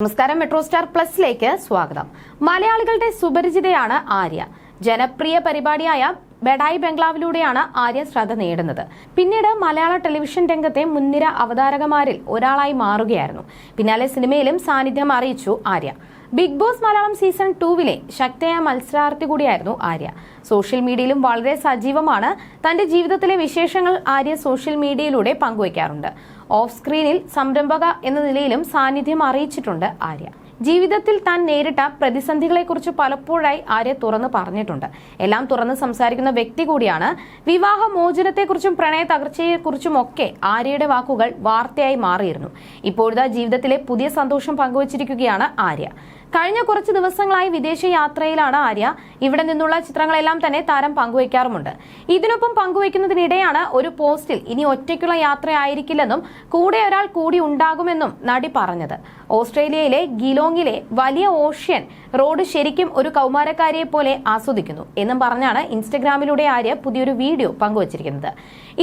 നമസ്കാരം metro star പ്ലസിലേക്ക് സ്വാഗതം. മലയാളികളുടെ സുപരിചിതയാണ് ആര്യ. ജനപ്രിയ പരിപാടിയായ ബെഡായി ബംഗ്ലാവിലൂടെയാണ് ആര്യ ശ്രദ്ധ നേടുന്നത്. പിന്നീട് മലയാള ടെലിവിഷൻ രംഗത്തെ മുൻനിര അവതാരകമാരിൽ ഒരാളായി മാറുകയായിരുന്നു. പിന്നാലെ സിനിമയിലും സാന്നിധ്യം അറിയിച്ചു Arya. Bigg Boss Malayalam season ടൂവിലെ ശക്തയായ മത്സരാർത്ഥി കൂടിയായിരുന്നു ആര്യ. സോഷ്യൽ മീഡിയയിലും വളരെ സജീവമാണ്. തന്റെ ജീവിതത്തിലെ വിശേഷങ്ങൾ ആര്യ സോഷ്യൽ മീഡിയയിലൂടെ പങ്കുവയ്ക്കാറുണ്ട്. ഓഫ് സ്ക്രീനിൽ സംരംഭക എന്ന നിലയിലും സാന്നിധ്യം അറിയിച്ചിട്ടുണ്ട് ആര്യ. ജീവിതത്തിൽ താൻ നേരിട്ട പ്രതിസന്ധികളെക്കുറിച്ച് പലപ്പോഴായി ആര്യ തുറന്ന് പറഞ്ഞിട്ടുണ്ട്. എല്ലാം തുറന്ന് സംസാരിക്കുന്ന വ്യക്തി കൂടിയാണ്. വിവാഹ മോചനത്തെക്കുറിച്ചും പ്രണയ തകർച്ചയെക്കുറിച്ചും ഒക്കെ ആര്യയുടെ വാക്കുകൾ വാർത്തയായി മാറിയിരുന്നു. ഇപ്പോഴത്തെ ജീവിതത്തിലെ പുതിയ സന്തോഷം പങ്കുവച്ചിരിക്കുകയാണ് ആര്യ. കഴിഞ്ഞ കുറച്ച് ദിവസങ്ങളായി വിദേശ യാത്രയിലാണ് ആര്യ. ഇവിടെ നിന്നുള്ള ചിത്രങ്ങളെല്ലാം തന്നെ താരം പങ്കുവയ്ക്കാറുമുണ്ട്. ഇതിനൊപ്പം പങ്കുവയ്ക്കുന്നതിനിടെയാണ് ഒരു പോസ്റ്റിൽ ഇനി ഒറ്റയ്ക്കുള്ള യാത്രയായിരിക്കില്ലെന്നും കൂടെ ഒരാൾ കൂടി ഉണ്ടാകുമെന്നും നടി പറഞ്ഞത്. ഓസ്ട്രേലിയയിലെ ഗിലോങ്ങിലെ വലിയ ഓഷ്യൻ റോഡ് ശരിക്കും ഒരു കൗമാരക്കാരിയെ പോലെ ആസ്വദിക്കുന്നു എന്നും പറഞ്ഞാണ് ഇൻസ്റ്റഗ്രാമിലൂടെ ആര്യ പുതിയൊരു വീഡിയോ പങ്കുവച്ചിരിക്കുന്നത്.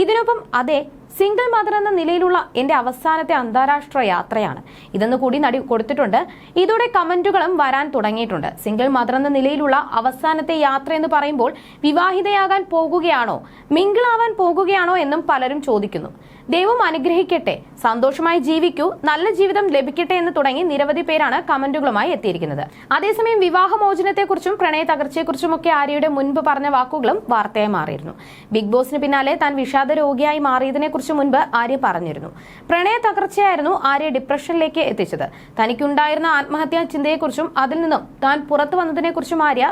ഇതിനൊപ്പം അതെ സിംഗിൾ മദർ എന്ന നിലയിലുള്ള എന്റെ അവസാനത്തെ അന്താരാഷ്ട്ര യാത്രയാണ്. ഇതെന്ന് കൂടി നടി കൊടുത്തിട്ടുണ്ട്. ഇതോടെ കമന്റുകളും വരാൻ തുടങ്ങിയിട്ടുണ്ട്. സിംഗിൾ മദർ എന്ന നിലയിലുള്ള അവസാനത്തെ യാത്ര എന്ന് പറയുമ്പോൾ വിവാഹിതയാകാൻ പോകുകയാണോ മിംഗിൾ ആവാൻ പോകുകയാണോ എന്നും പലരും ചോദിക്കുന്നു. ദൈവം അനുഗ്രഹിക്കട്ടെ സന്തോഷമായി ജീവിക്കൂ നല്ല ജീവിതം ലഭിക്കട്ടെ എന്ന് തുടങ്ങി നിരവധി പേരാണ് കമന്റുകളുമായി എത്തിയിരിക്കുന്നത്. അതേസമയം വിവാഹമോചനത്തെക്കുറിച്ചും പ്രണയ തകർച്ചയെക്കുറിച്ചുമൊക്കെ ആര്യയുടെ മുൻപ് പറഞ്ഞ വാക്കുകളും വാർത്തയായി മാറിയിരുന്നു. ബിഗ് ബോസിന് പിന്നാലെ താൻ വിഷാദ രോഗിയായി മാറിയതിനെ കുറിച്ച് മുൻപ് ആര്യ പറഞ്ഞിരുന്നു. പ്രണയ തകർച്ചയായിരുന്നു ആര്യ ഡിപ്രഷനിലേക്ക് എത്തിച്ചത്. തനിക്കുണ്ടായിരുന്ന ആത്മഹത്യാ ചിന്തയെക്കുറിച്ചും അതിൽ നിന്നും താൻ പുറത്തു വന്നതിനെക്കുറിച്ചും ആര്യ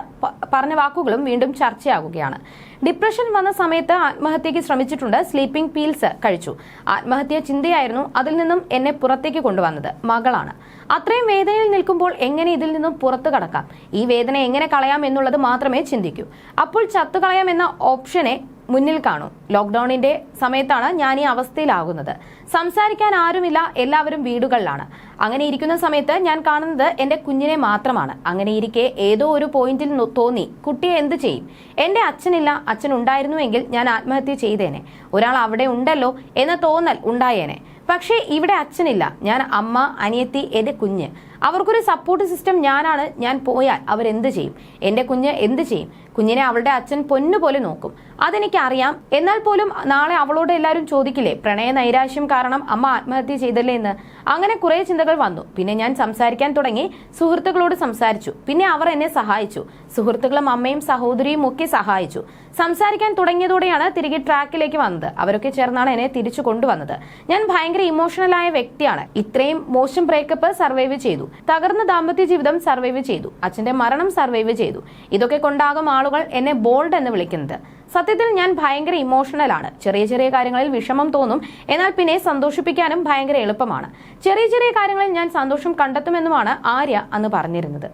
പറഞ്ഞ വാക്കുകളും വീണ്ടും ചർച്ചയാകുകയാണ്. ഡിപ്രഷൻ വന്ന സമയത്ത് ആത്മഹത്യക്ക് ശ്രമിച്ചിട്ടുണ്ട് സ്ലീപ്പിംഗ് പീൽസ് കഴിച്ചു. ആത്മഹത്യാ ചിന്തയായിരുന്നു അതിൽ നിന്നും എന്നെ പുറത്തേക്ക് കൊണ്ടുവന്നത് മകളാണ്. അത്രയും വേദനയിൽ നിൽക്കുമ്പോൾ എങ്ങനെ ഇതിൽ നിന്നും പുറത്തു കടക്കാം? ഈ വേദന എങ്ങനെ കളയാം എന്നുള്ളത് മാത്രമേ ചിന്തിക്കൂ. അപ്പോൾ ചത്തുകളയാം എന്ന ഓപ്ഷനെ മുന്നിൽ കാണൂ. ലോക്ക്ഡൌണിന്റെ സമയത്താണ് ഞാൻ ഈ അവസ്ഥയിലാകുന്നത്. സംസാരിക്കാൻ ആരുമില്ല. എല്ലാവരും വീടുകളിലാണ്. അങ്ങനെ ഇരിക്കുന്ന സമയത്ത് ഞാൻ കാണുന്നത് എന്റെ കുഞ്ഞിനെ മാത്രമാണ്. അങ്ങനെ ഇരിക്കെ ഏതോ ഒരു പോയിന്റിൽ തോന്നി കുട്ടിയെ എന്ത് ചെയ്യും? എന്റെ അച്ഛനില്ല അച്ഛൻ ഉണ്ടായിരുന്നുവെങ്കിൽ ഞാൻ ആത്മഹത്യ ചെയ്തേനെ. ഒരാൾ അവിടെ ഉണ്ടല്ലോ എന്ന് തോന്നൽ ഉണ്ടായേനെ. പക്ഷേ ഇവിടെ അച്ഛനില്ല. ഞാൻ അമ്മ അനിയത്തി എന്റെ കുഞ്ഞ്. അവർക്കൊരു സപ്പോർട്ട് സിസ്റ്റം ഞാനാണ്. ഞാൻ പോയാൽ അവരെന്ത് ചെയ്യും? എന്റെ കുഞ്ഞ് എന്ത് ചെയ്യും? കുഞ്ഞിനെ അവളുടെ അച്ഛൻ പൊന്നുപോലെ നോക്കും. അതെനിക്ക് അറിയാം എന്നാൽ പോലും നാളെ അവളോട് എല്ലാവരും ചോദിക്കില്ലേ പ്രണയ നൈരാശ്യം കാരണം അമ്മ ആത്മഹത്യ ചെയ്തല്ലേ എന്ന്? അങ്ങനെ കുറെ ചിന്തകൾ വന്നു. പിന്നെ ഞാൻ സംസാരിക്കാൻ തുടങ്ങി. സുഹൃത്തുക്കളോട് സംസാരിച്ചു. പിന്നെ അവർ എന്നെ സഹായിച്ചു. സുഹൃത്തുക്കളും അമ്മയും സഹോദരിയും ഒക്കെ സഹായിച്ചു. സംസാരിക്കാൻ തുടങ്ങിയതോടെയാണ് തിരികെ ട്രാക്കിലേക്ക് വന്നത്. അവരൊക്കെ ചേർന്നാണ് എന്നെ തിരിച്ചു കൊണ്ടുവന്നത്. ഞാൻ ഭയങ്കര ഇമോഷണൽ ആയ വ്യക്തിയാണ്. ഇത്രയും മോശം ബ്രേക്കപ്പ് സർവൈവ് ചെയ്തു. തകർന്ന ദാമ്പത്യ ജീവിതം സർവൈവ് ചെയ്തു. അച്ഛന്റെ മരണം സർവൈവ് ചെയ്തു. ഇതൊക്കെ കൊണ്ടാകും ആളുകൾ എന്നെ ബോൾഡ് എന്ന് വിളിക്കുന്നത്. സത്യത്തിൽ ഞാൻ ഭയങ്കര ഇമോഷണൽ ആണ്. ചെറിയ ചെറിയ കാര്യങ്ങളിൽ വിഷമം തോന്നും. എന്നാൽ പിന്നെ സന്തോഷിപ്പിക്കാനും ഭയങ്കര എളുപ്പമാണ്. ചെറിയ ചെറിയ കാര്യങ്ങളിൽ ഞാൻ സന്തോഷം കണ്ടെത്തുമെന്നുമാണ് ആര്യ അന്ന് പറഞ്ഞിരുന്നത്.